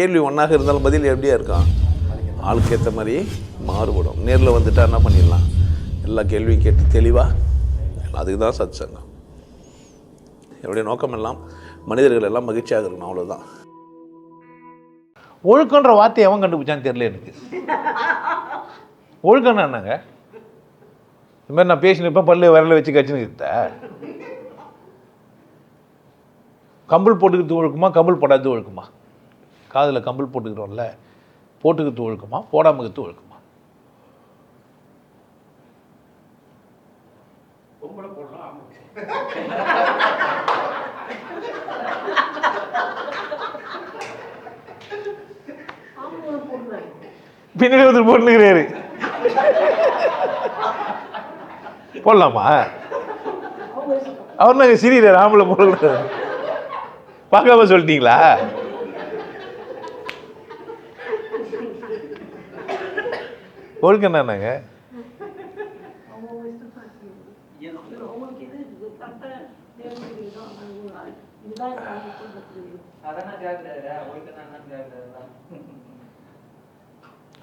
கேள்வி ஒன்றாக இருந்தாலும் பதில் எப்படியா இருக்கான் ஆளுக்கு ஏற்ற மாதிரி மாறுபடும். நேரில் வந்துட்டா என்ன பண்ணிடலாம்? எல்லா கேள்வியும் கேட்டு தெளிவாக அதுக்கு தான் சத் சங்கம் என்னுடைய நோக்கம் எல்லாம் மனிதர்கள் எல்லாம் மகிழ்ச்சியாக இருக்கணும் அவ்வளோதான் ஒழுக்கன்ற வார்த்தை எவன் கண்டுபிடிச்சான்னு தெரியல எனக்கு. ஒழுக்கம்னா என்னங்க? இந்த மாதிரி நான் பேசினிருப்பேன் பல்லு விரல வச்சு கச்சின்னு இருந்த கம்பல் போட்டுக்கிறது ஒழுக்குமா கம்பல் போடாதது ஒழுக்குமா? காதில் கம்பல் போட்டுக்கிறோம்ல போட்டுக்கிறது ஒழுக்குமா போடாமல் இருக்கிறது ஒழுக்குமா? பின்னாடி ஒருத்தர் போட்டுக்கிறாரு போடலாமா? அவர் நாங்கள் சிரிக்கிறார் ஆம்பளை போடக்கூடாது பார்க்காம சொல்லிட்டீங்களா? ஒழுக்கம் என்னங்க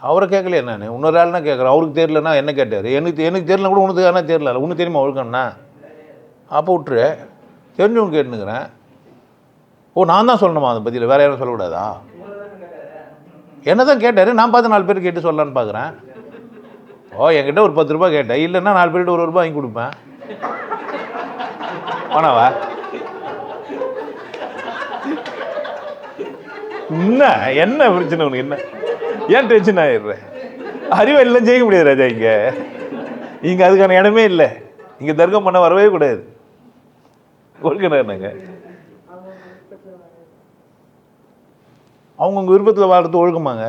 அவரை கேட்கலையே நான்? இன்னொரு ஆள்னா கேட்குறேன். அவருக்கு தெரியலன்னா என்ன கேட்டார்? எனக்கு எனக்கு தெரியல கூட உனக்கு ஆனால் தெரியல. உனக்கு தெரியுமா ஒழுக்கம்னா? அப்போ விட்டுரு. தெரிஞ்சவங்க கேட்டுனுக்கிறேன். ஓ நான் தான் சொல்லணுமா அதை பற்றியில் வேறு யாரும் சொல்லக்கூடாதா? என்ன தான் கேட்டார்? நான் பார்த்து நாலு பேர் கேட்டு சொல்லலான்னு பார்க்குறேன். ஓ என்கிட்ட ஒரு பத்து ரூபாய் கேட்டேன். இல்லைன்னா நாலு பேர்கிட்ட ஒரு ரூபாய் வாங்கி கொடுப்பேன். வேணாவா என்ன? என்ன பிரச்சனை உனக்கு? என்ன? ஏன் டென்ஷன் ஆயிடுற? அறிவு எல்லாம் ஜெயிக்க முடியாது ராஜா இங்கே. இங்கே அதுக்கான இடமே இல்லை. இங்கே தர்க்கம் பண்ண வரவே கூடாது. ஒழுக்கணும் என்னங்க அவங்கவுங்க விருப்பத்தில் வாழ்றது ஒழுக்கமாங்க.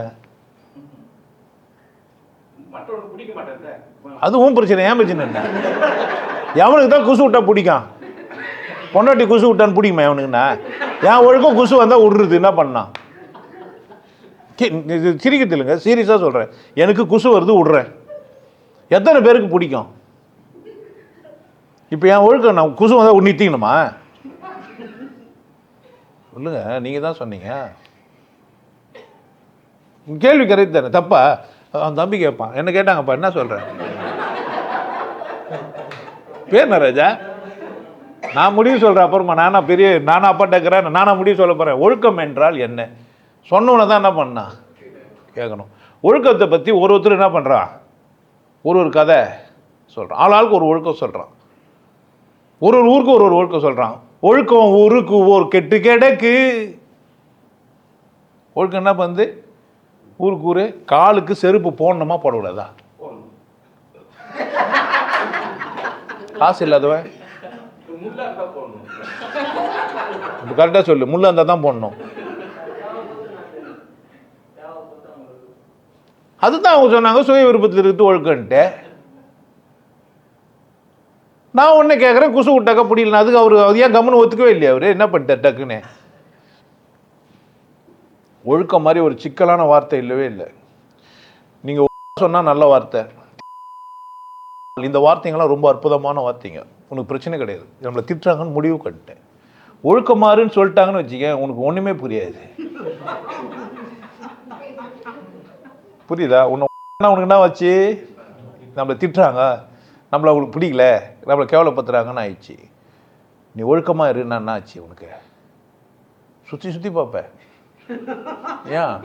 அதுவும் பிரச்சனை ஏன் பிரச்சனை என்ன? எவனுக்கு தான் குசு விட்டா பிடிக்கும்? பொண்டாட்டி குசு விட்டான்னு பிடிக்குமா எவனுக்குண்ணா என் ஒழுக்கம் குசு வந்தால் விடுறது என்ன பண்ணான் கே- இது சிரிக்கிறது இல்லைங்க சீரியஸாக சொல்கிறேன் எனக்கு குசு வருது விடுறேன். எத்தனை பேருக்கு பிடிக்கும்? இப்போ என் ஒழுக்கம் நான் குசு வந்தால் நிறுத்திக்கணுமா சொல்லுங்க நீங்கள் தான் சொன்னீங்க கேள்வி கரெக்ட் தானே தப்பா? அவன் தம்பி கேட்பான். என்ன கேட்டாங்கப்பா என்ன சொல்கிறேன் பேர் என்ன ராஜா? நான் முடிவு சொல்கிறேன் அப்புறமா நானா பெரிய நானா அப்பா டக்குறேன் நானா முடிவு சொல்ல போகிறேன் ஒழுக்கம் என்றால் என்ன? சொன்னவனை தான் என்ன பண்ணான் கேட்கணும். ஒழுக்கத்தை பற்றி ஒரு ஒருத்தர் என்ன பண்ணுறான் ஒரு ஒரு கதை சொல்கிறான் ஆள் ஆளுக்கு ஒரு ஒழுக்கம் சொல்கிறான் ஒரு ஒரு ஊருக்கு ஒரு ஒரு ஒழுக்கம் சொல்கிறான் ஒழுக்கம் ஊருக்கு ஒரு கெட்டு கிடக்கு. ஒழுக்கம் என்ன பண்ணுது? ஊருக்கு ஊரு காலுக்கு செருப்பு போடணுமா போடக்கூடாதா? காசு இல்லாதவன். கரெக்டாக சொல்லு முள்ள இருந்தால் தான் போடணும். அதுதான் அவங்க சொன்னாங்க சுய விருப்பத்தில் இருக்குது ஒழுக்கன்ட்டு நான் ஒன்று கேட்குறேன் குசு விட்டாக்கா பிடிக்கல அதுக்கு அவர் ஏன் கம்முன்னு ஒத்துக்கவே இல்லையா அவர்? என்ன பண்ணிட்டார் டக்குன்னு? ஒழுக்கம் மாதிரி ஒரு சிக்கலான வார்த்தை இல்லவே இல்லை. நீங்கள் சொன்னால் நல்ல வார்த்தை. இந்த வார்த்தைங்களாம் ரொம்ப அற்புதமான வார்த்தைங்க. உனக்கு பிரச்சனை கிடையாது. நம்மளை திட்டுறாங்கன்னு முடிவு கட்டேன் ஒழுக்கமாறுன்னு சொல்லிட்டாங்கன்னு வச்சுக்க உனக்கு ஒன்றுமே புரியாது. புரியுதா? உன்னை உனக்கு என்ன வச்சு நம்மளை திட்டுறாங்க. நம்மளை அவங்களுக்கு பிடிக்கல. நம்மளை கேவலப்படுத்துறாங்கன்னு ஆயிடுச்சு. நீ ஒழுக்கமாக இருன்னா என்ன ஆச்சு உனக்கு? சுற்றி சுற்றி பார்ப்பேன். ஏன்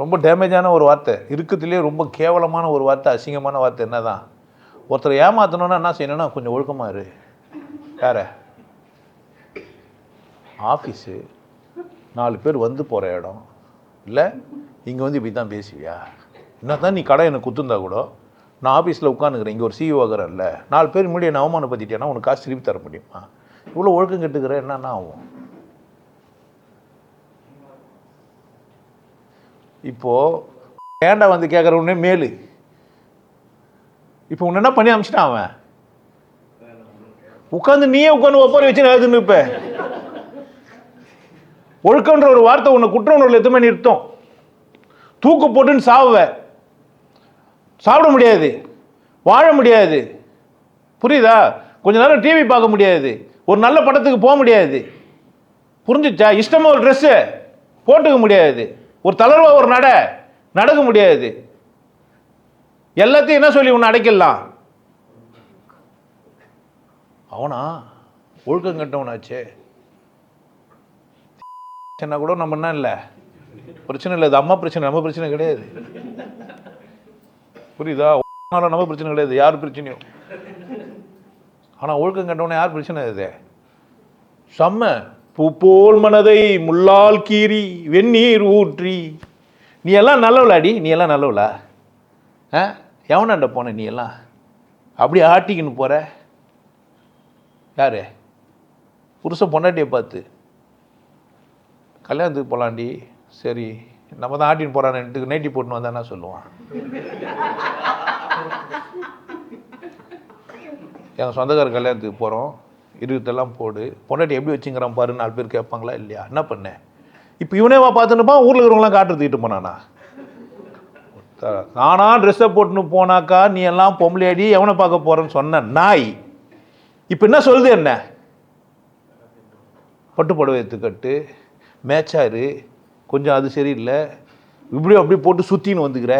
ரொம்ப டேமேஜான ஒரு வார்த்தை. இருக்கிறதுலே ரொம்ப கேவலமான ஒரு வார்த்தை அசிங்கமான வார்த்தை என்னதான்? ஒருத்தரை ஏமாற்றணுன்னா என்ன செய்யணும்னா கொஞ்சம் ஒழுக்கமாக இரு. வேற ஆஃபீஸு நாலு பேர் வந்து போகிற இடம். இல்லை இங்கே வந்து இப்படி தான் பேசுவியா? என்ன தான் நீ கடை எனக்கு குத்துந்தா கூட நான் ஆஃபீஸில் உட்காந்துக்கிறேன் இங்கே ஒரு சிஇஓ இல்லை நாலு பேர் முன்னாடி என்ன அவமானப்படுத்திட்டேன்னா உனக்கு காசு திருப்பி தர முடியுமா? இவ்வளோ ஒழுக்கம் கெட்டுக்கிற என்னன்னா ஆகும்? இப்போது ஏண்டா வந்து கேட்குறவனே மேலு? இப்போ உன்ன என்ன பண்ணி அமிச்சிட்டான் அவன்? உட்காந்து நீயே உட்காந்து ஒப்பாரி வச்சு எழுதுன்னு இப்ப ஒழுக்கம்ன்ற ஒரு வார்த்தை உன்னை குற்ற உணர்வுல எதுவுமே நிறுத்தும்? தூக்கு போட்டுன்னு சாவுவ. சாப்பிட முடியாது. வாழ முடியாது. புரியுதா? கொஞ்ச நேரம் டிவி பார்க்க முடியாது. ஒரு நல்ல படத்துக்கு போக முடியாது. புரிஞ்சுச்சா? இஷ்டமாக ஒரு ட்ரெஸ்ஸு போட்டுக்க முடியாது. ஒரு தளர்வா ஒரு நட நடக்க முடியாது. எல்லாத்தையும் என்ன சொல்லி உன்னை அடைக்கலாம்? அவனா? ஒழுக்கம் கட்டவனாச்சே. பிரச்சனை கூட நம்ம என்ன இல்லை? பிரச்சனை இல்லை. இது அம்மா பிரச்சனை நம்ம பிரச்சனை கிடையாது. புரியுதா? நம்ம பிரச்சனை கிடையாது. யார் பிரச்சனையும் ஆனால் ஒழுக்கம் கண்டவனே யார் பிரச்சனை இது? செம்ம. பூ போல் மனதை முள்ளால் கீறி வெந்நீர் ஊற்றி. நீ எல்லாம் நல்லவளாடி நீ எல்லாம் நல்லவளா? ஆ? எவனாண்ட போன நீ எல்லாம்? அப்படி ஆட்டிக்கின்னு போகிற யார்? புருஷன் பொண்டாட்டியை பார்த்து கல்யாணத்துக்கு போகலாண்டி சரி நம்ம தான் ஆட்டின்னு போகிறான்னு நைட்டி போட்டுன்னு வந்தானா சொல்லுவான். எங்கள் சொந்தக்கார கல்யாணத்துக்கு போகிறோம் இருபத்தெல்லாம் போடு. பொண்டாட்டி எப்படி வச்சுங்கிறான் பாரு நாலு பேர் கேட்பாங்களா இல்லையா? என்ன பண்ணேன் இப்போ இவனேவா பார்த்துன்னுப்பா ஊரில் இருக்கிறவங்களாம் காட்டுறதுக்கிட்டு போனானா? நானா ட்ரெஸ்ஸை போட்டுன்னு போனாக்கா நீ எல்லாம் பொம்பளையாடி எவனை பார்க்க போகிறேன்னு சொன்ன நாய். இப்போ என்ன சொல்லுது என்ன? பட்டு புடவை எடுத்துக்கட்டு மேட்சாரு கொஞ்சம் அது சரியில்லை. இப்படியும் அப்படி போட்டு சுற்றின்னு வந்துக்கிற.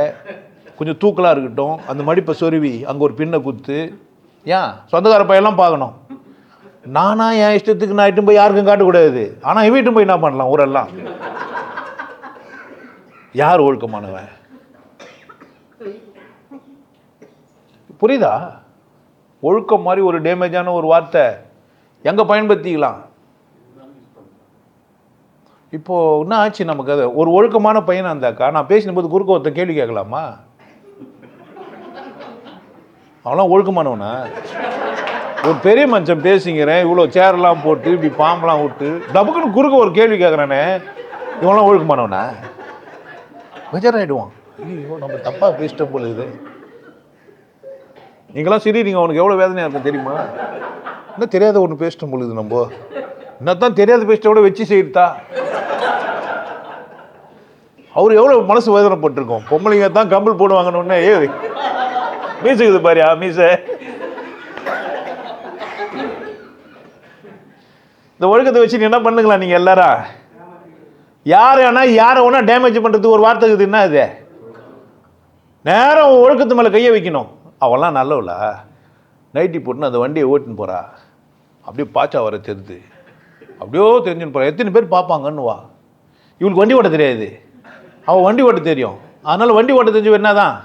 கொஞ்சம் தூக்கலாக இருக்கட்டும். அந்த மடிப்பை சொருவி அங்கே ஒரு பின்னை குத்து. ஏன் சொந்தக்கார பையெல்லாம் பார்க்கணும். நானா என் இஷ்டத்துக்கு நான் இட்டும் போய் யாருக்கும் காட்டக்கூடாது. ஆனால் என் வீட்டும் போய் என்ன பண்ணலாம் ஊரெல்லாம்? யார் ஒழுக்கமானவன்? புரியுதா? ஒழுக்கம் மாதிரி ஒரு டேமேஜான ஒரு வார்த்தை. எங்கே பயன்படுத்திக்கலாம்? இப்போ என்ன ஆச்சு நமக்கு? அது ஒரு ஒழுக்கமான பையனாக இருந்தாக்கா? நான் பேசினபோது குறுக்க ஒருத்தன் கேள்வி கேட்கலாமா? அவன்லாம் ஒழுக்கமானவனா? ஒரு பெரிய மனுஷன் பேசிங்கிறேன் இவ்வளோ சேர்லாம் போட்டு இப்படி பாம்பெலாம் விட்டு. டபுக்குன்னு குறுக்க ஒரு கேள்வி கேட்குறானே இவன்லாம் ஒழுக்கமானவனா? ஆகிடுவான் ஐயோ நம்ம தப்பாக பேசிட்டோம் போல இது. நீங்களாம் சரி நீங்கள் அவனுக்கு எவ்வளோ வேதனையாக இருக்கும் தெரியுமா? என்ன தெரியாத ஒன்று பேசிட்டோம் பொழுது நம்ம. என்னத்தான் தெரியாத பேசிட்ட கூட வச்சு செய்யுதா அவர் எவ்வளோ மனசு வேதனைப்பட்டிருக்கோம். பொம்பளைங்க தான் கம்பல் போடுவாங்கன்னு ஒன்னே ஏ மீசுக்குது பாரியா மீச இந்த ஒழுக்கத்தை வச்சு நீ என்ன பண்ணுங்களா நீங்கள் எல்லாரா? யார் வேணா யாரை வேணா டேமேஜ் பண்ணுறதுக்கு ஒரு வார்த்தை இருக்குது என்ன இது? நேரம் ஒழுக்கத்து மேலே கையை வைக்கணும். அவெல்லாம் நல்லவளா? நைட்டி போட்டுன்னு அந்த வண்டியை ஓட்டின்னு போகிறா அப்படியே பாச்சா வர தெரிது அப்படியோ தெரிஞ்சுன்னு போகிறா எத்தனை பேர் பார்ப்பாங்கன்னு வா. இவளுக்கு வண்டி ஓட்ட தெரியாது. அவள் வண்டி ஓட்ட தெரியும். அதனால் வண்டி ஓட்ட தெரிஞ்சு என்னதான்?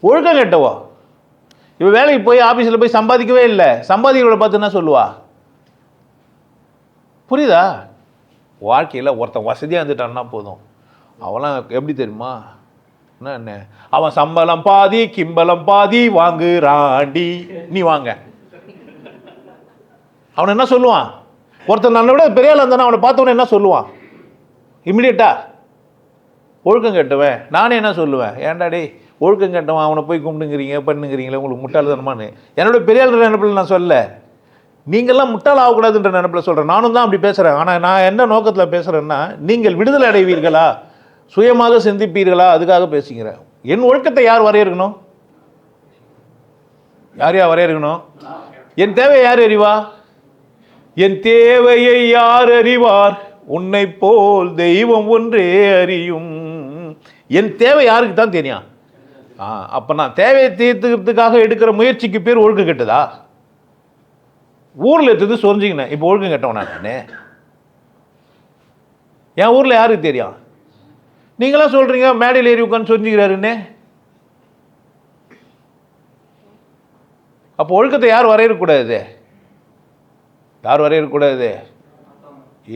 ஒழுக்கம் கெட்டவா? இவ வேலைக்கு போய் ஆஃபீஸில் போய் சம்பாதிக்கவே இல்லை. சம்பாதிக்கிறவளை பார்த்து என்ன சொல்லுவா? புரியுதா? வாழ்க்கையில் ஒருத்தன் வசதியாக இருந்துட்டான்னா போதும். அவன்லாம் எப்படி தெரியுமா? என்ன என்ன? அவன் சம்பளம் பாதி கிம்பளம் பாதி வாங்கு ராண்டி நீ வாங்க. அவனை என்ன சொல்லுவான்? ஒருத்தன் நான் விட பெரிய ஆள் இருந்தானா அவனை பார்த்தவொன்னே என்ன சொல்லுவான்? இம்மிடியட்டா ஒழுக்கம் கெட்டுவேன். நானே என்ன சொல்லுவேன்? ஏன்டா டேய் ஒழுக்கம் கட்டவன் அவனை போய் கும்பிடுங்கிறீங்க பண்ணுங்கிறீங்களே உங்களுக்கு முட்டாள்தனமான்னு. என்னோட பெரிய நினைப்பில் நான் சொல்ல நீங்கள்லாம் முட்டாள் ஆகக்கூடாதுன்ற நினைப்பில் சொல்கிறேன் நானும் தான் அப்படி பேசுகிறேன் ஆனால் நான் என்ன நோக்கத்தில் பேசுகிறேன்னா நீங்கள் விடுதலை அடைவீர்களா? சுயமாக சிந்திப்பீர்களா? அதுக்காக பேசுகிறேன். என் ஒழுக்கத்தை யார் வரையறுக்கணும்? யார் யார் வரையறுக்கணும்? என் தேவை யார் அறிவா? என் தேவையை யார் அறிவார்? உன்னை போல் தெய்வம் ஒன்றே அறியும். என் தேவை யாருக்கு தான் தெரியும்? ஆ அப்போ நான் தேவையை தீர்த்துக்கிறதுக்காக எடுக்கிற முயற்சிக்கு பேர் ஒழுக்கம் கெட்டதா? ஊரில் எடுத்தது சொரிஞ்சிங்கண்ணே இப்போ ஒழுக்கம் கெட்டவனா நான்? என் ஊரில் யாருக்கு தெரியும்? நீங்களாம் சொல்கிறீங்க மேடையில் ஏறி உட்காந்து சொரிஞ்சிக்கிறாருன்னு. அப்போ ஒழுக்கத்தை யார் வரையக்கூடாது யார் வரையக்கூடாது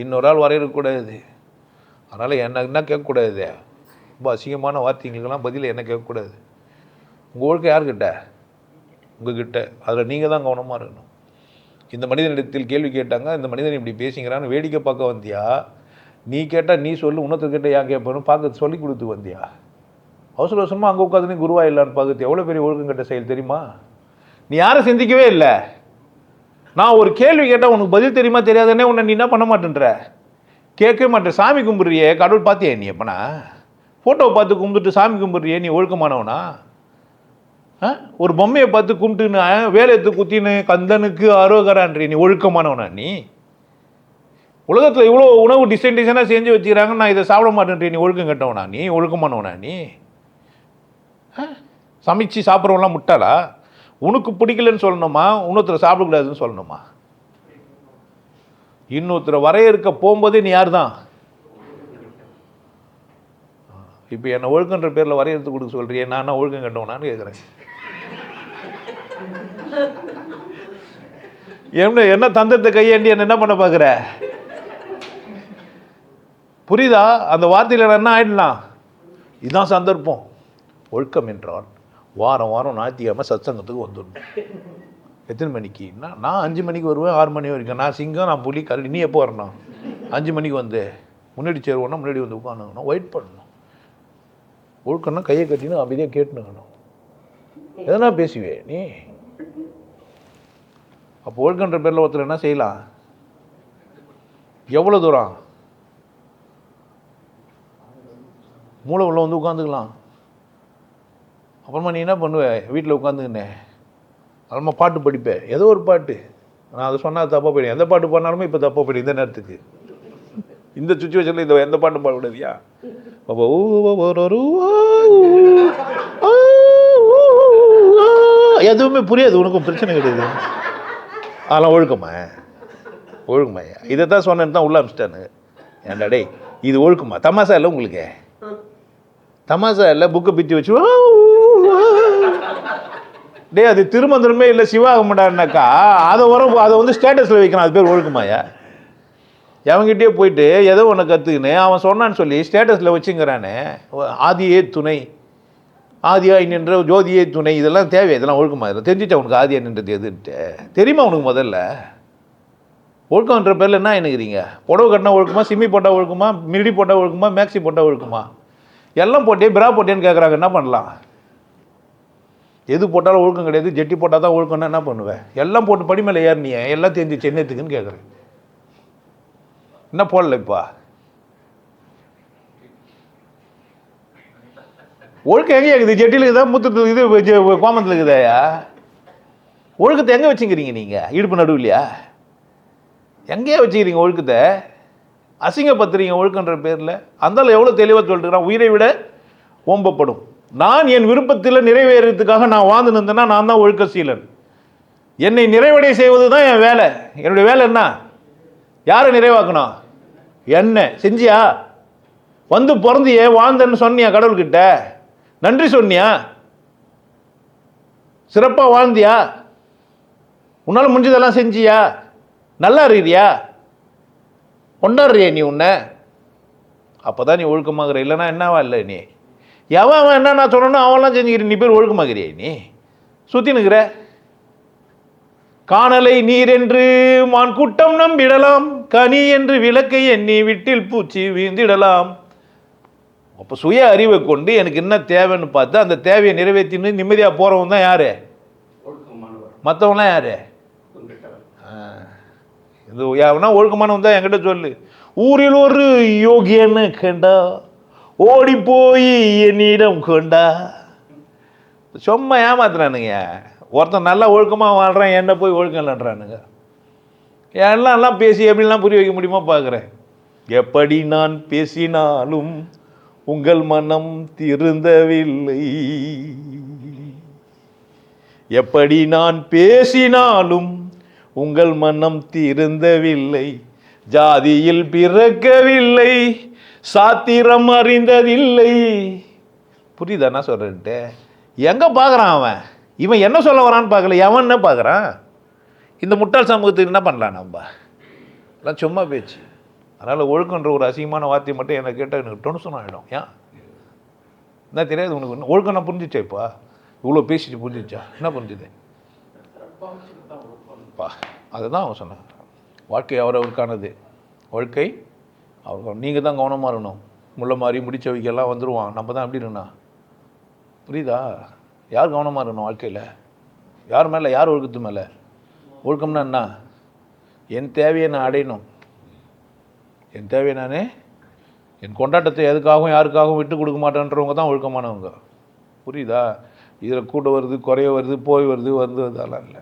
இன்னொரு ஆள் வரையக்கூடாது அதனால் என்ன என்ன கேட்கக்கூடாது? ரொம்ப அசிங்கமான வார்த்தைங்களுக்கெல்லாம் பதில் என்ன கேட்கக்கூடாது? உங்கள் ஒழுக்கம் யார்கிட்ட? உங்ககிட்ட. அதில் நீங்கள் தான் கவனமாக இருக்கணும். இந்த மனிதனிடத்தில் கேள்வி கேட்டாங்க இந்த மனிதன் இப்படி பேசிங்கிறான்னு வேடிக்கை பார்க்க வந்தியா? நீ கேட்டால் நீ சொல்லு உன்னத்துக்கிட்ட ஏன் கேட்பணும் பார்க்க சொல்லி கொடுத்து வந்தியா? அவசர அவசரமாக அங்கே உட்காந்து நீ குருவா இல்லான்னு எவ்வளோ பெரிய ஒழுக்கம் கட்ட செயல் தெரியுமா? நீ யாரும் சிந்திக்கவே இல்லை. நான் ஒரு கேள்வி கேட்டால் உனக்கு பதில் தெரியுமா தெரியாதுன்னே உன்னை நீ என்ன பண்ண மாட்டேன்ற? கேட்கவே மாட்டேன். சாமி கும்பிட்றியே கடவுள் பார்த்தியா நீ எப்பனா ஃபோட்டோவை பார்த்து கும்பிட்டு சாமி கும்பிட்றியே நீ ஒழுக்கமானவனா? ஒரு பொம்மையை பார்த்து கும்பிட்டுன்னு ஆ, வேலை எடுத்து குத்தின்னு கந்தனுக்கு அரோகரான்றி நீ ஒழுக்கமானவனா நீ? உலகத்தில் இவ்வளோ உணவு டிசைன் டிசைனாக செஞ்சு வச்சுக்கிறாங்க நான் இதை சாப்பிட மாட்டேன்றி நீ ஒழுக்கம் கட்டவனா நீ? ஒழுக்கமானவனா நீ? ஆ? சமைச்சு சாப்பிட்றவங்களாம் முட்டாளா? உனக்கு பிடிக்கலன்னு சொல்லணுமா? இன்னொருத்தர் சாப்பிடக்கூடாதுன்னு சொல்லணுமா? இன்னொருத்தரை வரையறுக்க போகும்போதே நீ யார் தான் இப்போ என்னை ஒழுக்கன்ற பேரில் வரையறுத்து கொடுக்க சொல்கிறீ நான் என்ன ஒழுக்கம் கட்டவனான்னு கேட்குறேன் என்ன என்ன தந்திரத்தை கையாண்டி என்ன என்ன பண்ண பார்க்குற? புரியுதா? அந்த வார்த்தையில் நான் என்ன ஆயிடலாம் இதுதான் சந்தர்ப்பம். ஒழுக்கம் என்றால் வாரம் வாரம் ஞாயிற்றுக்கிழமை சத்சங்கத்துக்கு வந்துடணும். எத்தனை மணிக்கு? நான் நான் அஞ்சு மணிக்கு வருவேன் ஆறு மணி வரைக்கும். நான் சிங்கம் நான் புலி கல் நீ எப்போ வரணும்? அஞ்சு மணிக்கு வந்து. முன்னாடி சேருவோம்னா முன்னாடி வந்து உட்காந்துக்கணும். வெயிட் பண்ணணும். ஒழுக்கம்னா கையை கட்டின்னு அமைதியாக கேட்டுனுக்கணும். எதனா பேசுவே நீ? அப்போ ஒழுக்கன்ற பேரில் ஒருத்தர் என்ன செய்யலாம் எவ்வளோ தூரம் மூளை உள்ள வந்து உட்காந்துக்கலாம் அப்புறமா நீ என்ன பண்ணுவ வீட்டில் உட்காந்துக்கினே அப்புறமா பாட்டு படிப்பேன் ஏதோ ஒரு பாட்டு நான் அதை சொன்னால் தப்பாக போயிடும் எந்த பாட்டு பாடினாலுமே இப்போ தப்பாக போயிடும் இந்த நேரத்துக்கு இந்த சுச்சுவேஷனில் இந்த எந்த பாட்டும் பாடக்கூடாதியா அப்போ ஒரு, எதுவுமே புரியாது உனக்கும் பிரச்சனை கிடையாது அதெல்லாம் ஒழுக்கமா? ஒழுக்கமா. இதை தான் சொன்னேன்னு தான் உள்ள அனுப்பிச்சிட்டானு. ஏன்டா டேய் இது ஒழுக்கமா? தமாசா இல்லை உங்களுக்கு? தமாசா இல்லை புக்கை பிச்சு வச்சு டே டேய் அது திருமந்திரமே இல்லை சிவாகமடானாக்கா அதை வர அதை வந்து ஸ்டேட்டஸில் வைக்கணும். அது பேர் ஒழுக்கமாயா? எவன்கிட்டயே போயிட்டு ஏதோ ஒன்று கற்றுக்கின்னு அவன் சொன்னான்னு சொல்லி ஸ்டேட்டஸில் வச்சுங்கிறானே ஆதியே துணை. ஆதியாய் நின்ற ஜோதியை துணை இதெல்லாம் தேவை இதெல்லாம் ஒழுக்கமாக இதெல்லாம் தெரிஞ்சிச்சா உனக்கு ஆதியா நின்றது எதுன்ட்டு. தெரியுமா உனக்கு முதல்ல? ஒழுக்கம்ன்ற பேரில் என்ன எனக்குறீங்க புடவை கட்டினா ஒழுக்குமா சிம்மி போட்டால் ஒழுக்குமா மிடி போட்டால் ஒழுக்குமா மேக்ஸி போட்டால் ஒழுக்குமா? எல்லாம் போட்டே பிரா போட்டேன்னு கேட்குறாங்க என்ன பண்ணலாம்? எது போட்டாலும் ஒழுக்கம் கிடையாது ஜெட்டி போட்டால் தான் ஒழுக்கம்னா என்ன பண்ணுவேன் எல்லாம் போட்டு படி மேலே ஏறினிய எல்லாம் தெரிஞ்சு சென்னத்துக்குன்னு கேட்குறேன் என்ன போடல இப்போ? ஒழுக்கம் எங்கே இருக்குது? ஜெட்டியில் இருக்குதா முத்து இது கோமத்தில் இருக்குதாயா ஒழுக்கத்தை எங்கே வச்சுக்கிறீங்க நீங்கள் இடுப்பு நடுவுலையா? எங்கேயே வச்சுக்கிறீங்க ஒழுக்கத்தை? அசிங்கப்படுத்துறீங்க ஒழுக்கன்ற பேரில்? அந்தால எவ்வளோ தெளிவாக சொல்லிட்டுக்கிறான் உயிரை விட ஓம்பப்படும். நான் என் விருப்பத்தில் நிறைவேறதுக்காக நான் வாழ்ந்து நின்றேன்னா நான் தான் ஒழுக்க சீலன் என்னை நிறைவடை செய்வது தான் என் வேலை. என்னுடைய வேலை என்ன? யாரை நிறைவாக்கணும்? என்ன. செஞ்சியா? வந்து பிறந்தியே வாழ்ந்தேன்னு சொன்னியா கடவுள்கிட்ட? நன்றி சொன்னியா? சிறப்பாக வாழ்ந்தியா? உன்னால் முடிஞ்சதெல்லாம் செஞ்சியா? நல்லா இருக்கிறியா? கொண்டாடுறியா நீ உன்னை? அப்போ தான் நீ ஒழுக்கமாகற. இல்லைனா என்னவா இல்லை நீ? எவன் அவன் என்ன நான் சொன்னனோ அவன்லாம் செஞ்சுக்கிற நீ பேர் ஒழுக்கமாகறியா நீ? சுற்றி நிற்கிற காணலை நீர் என்று மான் கூட்டம் நம்பிடலாம். கனி என்று விளக்கை எண்ணி விட்டில் பூச்சி வீழ்ந்திடலாம். அப்போ சுய அறிவை கொண்டு எனக்கு என்ன தேவைன்னு பார்த்து அந்த தேவையை நிறைவேற்றின்னு நிம்மதியாக போகிறவன் தான் யார்? மற்றவங்களாம் யார்? இது எவனா ஒழுக்கமானவன் தான் என்கிட்ட சொல்லு. ஊரில் ஒரு யோகியன்னு கண்டா ஓடி போய் என்னிடம் கொண்டா? சும்மா ஏமாத்துறானுங்க. ஒருத்தன் நல்லா ஒழுக்கமாக வாழ்கிறான் என்ன போய் ஒழுக்கம் இல்லைன்றானுங்க. எல்லாம் எல்லாம் பேசி எப்படிலாம் புரிய வைக்க முடியுமா பார்க்குறேன் எப்படி நான் பேசினாலும் உங்கள் மனம் திருந்தவில்லை. எப்படி நான் பேசினாலும் உங்கள் மனம் திருந்தவில்லை. ஜாதியில் பிறக்கவில்லை. சாத்திரம் அறிந்ததில்லை. புரியுதா என்ன சொல்கிறேன்ட்டு எங்கே பார்க்குறான் அவன்? இவன் என்ன சொல்ல வரான்னு பார்க்கல. எவன் என்ன பார்க்குறான் இந்த முட்டாள் சமூகத்துக்கு என்ன பண்ணலாம் நம்ம? எல்லாம் சும்மா பேச்சு. அதனால் ஒழுக்கன்ற ஒரு அசிங்கமான வார்த்தை மட்டும் என்னை கேட்டால் எனக்கு டொன்ஷன் ஆகிடும் ஏன் என்ன தெரியாது உனக்கு. ஒழுக்கம் நான் புரிஞ்சிச்சா இப்போ? இவ்வளோ பேசிட்டு புரிஞ்சிச்சா? என்ன புரிஞ்சுது? பா அதுதான் அவன் சொன்னான். வாழ்க்கை அவரவருக்கானது. வாழ்க்கை அவர் நீங்கள் தான் கவனமாக இருக்கணும். முள்ள மாதிரி முடிச்ச வைக்கெல்லாம் வந்துடுவான் நம்ம தான் எப்படி இருக்கணும்? புரியுதா? யார் கவனமாக இருக்கணும் வாழ்க்கையில்? யார் மேலே? யார் ஒழுக்கத்து மேலே? ஒழுக்கம்னா என்ன? என் தேவையை நான் அடையணும். என் தேவையை நானே என் கொண்டாட்டத்தை எதுக்காகவும் யாருக்காகவும் விட்டு கொடுக்க மாட்டேன்றவங்க தான் ஒழுக்கமானவங்க. புரியுதா? இதில் கூட வருது குறைய வருது போய் வருது வந்து அதெல்லாம் இல்லை.